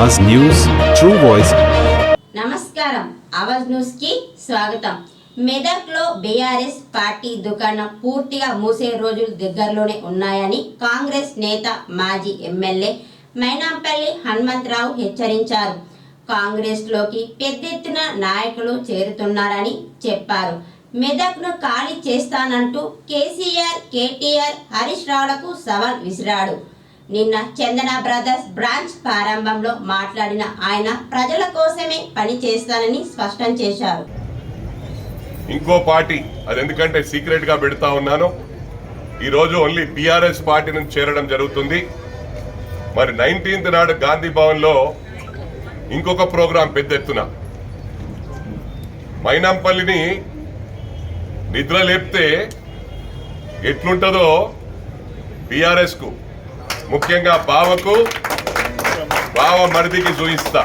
Awaaz news true voice నమస్కారం. ఆవాజ్ న్యూస్కి స్వాగతం. మెదక్లో బీఆర్ఎస్ పార్టీ దుకాణం పూర్తిగా మూసే రోజులు దగ్గరలోనే ఉన్నాయని కాంగ్రెస్ నేత మాజీ ఎమ్మెల్యే మైనాంపల్లి హనుమంతరావు హెచ్చరించారు. కాంగ్రెస్లోకి పెద్ద ఎత్తున నాయకులు చేరుతున్నారని చెప్పారు. మెదక్ను ఖాళీ చేస్తానంటూ కేసీఆర్ కేటీఆర్ హరీష్ రావులకు సవాల్ విసిరాడు. నిన్న చందన బ్రదర్స్ బ్రాంచ్ ప్రారంభంలో మాట్లాడిన ఆయన ప్రజల కోసమే పని చేస్తానని స్పష్టం చేశారు. ఇంకో పార్టీ అది ఎందుకంటే సీక్రెట్గా పెడతా ఉన్నాను. ఈరోజు ఓన్లీ బీఆర్ఎస్ పార్టీ నుంచి చేరడం జరుగుతుంది. మరి నైన్టీన్త్ నాడు గాంధీ భవన్లో ఇంకొక ప్రోగ్రాం పెద్ద ఎత్తున. మైనంపల్లిని నిద్ర లేపితే ఎట్లుంటుందో బీఆర్ఎస్కు ముఖ్యంగా బావకు బావ మరిదికి చూయిస్తా.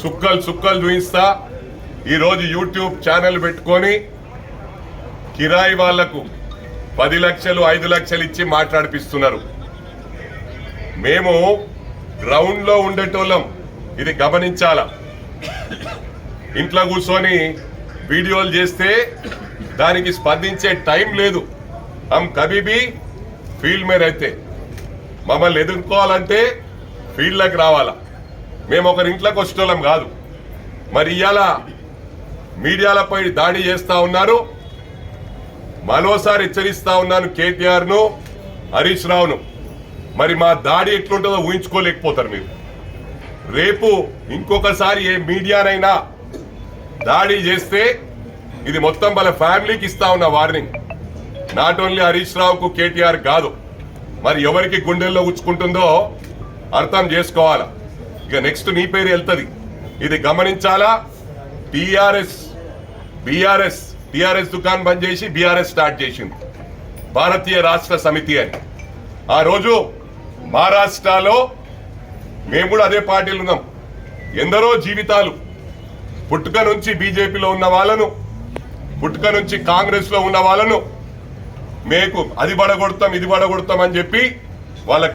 సుక్కలు సుక్కలు చూయిస్తా. ఈరోజు యూట్యూబ్ ఛానల్ పెట్టుకొని కిరాయి వాళ్ళకు పది లక్షలు ఐదు లక్షలు ఇచ్చి మాట్లాడిపిస్తున్నారు. మేము గ్రౌండ్లో ఉండేటోళ్ళం. ఇది గమనించాల. ఇంట్లో కూర్చొని వీడియోలు చేస్తే దానికి స్పందించే టైం లేదు. హమ్ కబీబీ ఫీల్డ్ మేర్ అయితే. మమ్మల్ని ఎదుర్కోవాలంటే ఫీల్డ్లోకి రావాలా? మేము ఒకరి ఇంట్లోకి వచ్చేటోళ్ళం కాదు. మరి ఇవాళ మీడియాలపై దాడి చేస్తూ ఉన్నారు. మరోసారి హెచ్చరిస్తా ఉన్నాను కేటీఆర్ను హరీష్ రావును. మరి మా దాడి ఎట్లుంటుందో ఊహించుకోలేకపోతారు మీరు. రేపు ఇంకొకసారి ఏ మీడియానైనా దాడి చేస్తే ఇది మొత్తం వాళ్ళ ఫ్యామిలీకి ఇస్తా ఉన్న వార్నింగ్. నాట్ ఓన్లీ హరీష్ రావుకు కేటీఆర్ కాదు. మరి ఎవరికి గుండెల్లో ఉచ్చుకుంటుందో అర్థం చేసుకోవాలా? ఇక నెక్స్ట్ నీ పేరు వెళ్తుంది. ఇది గమనించాలా? టిఆర్ఎస్ బీఆర్ఎస్ టిఆర్ఎస్ దుకాన్ బంద్ చేసి బీఆర్ఎస్ స్టార్ట్ చేసింది. భారతీయ రాష్ట్ర సమితి అని. ఆ రోజు మహారాష్ట్రలో మేము కూడా అదే పార్టీలు ఉన్నాం. ఎందరో జీవితాలు. పుట్టుక నుంచి బీజేపీలో ఉన్న వాళ్ళను పుట్టుక నుంచి కాంగ్రెస్లో ఉన్న వాళ్ళను మేకు అది పడగొడతాం ఇది పడగొడతాం అని చెప్పి వాళ్ళ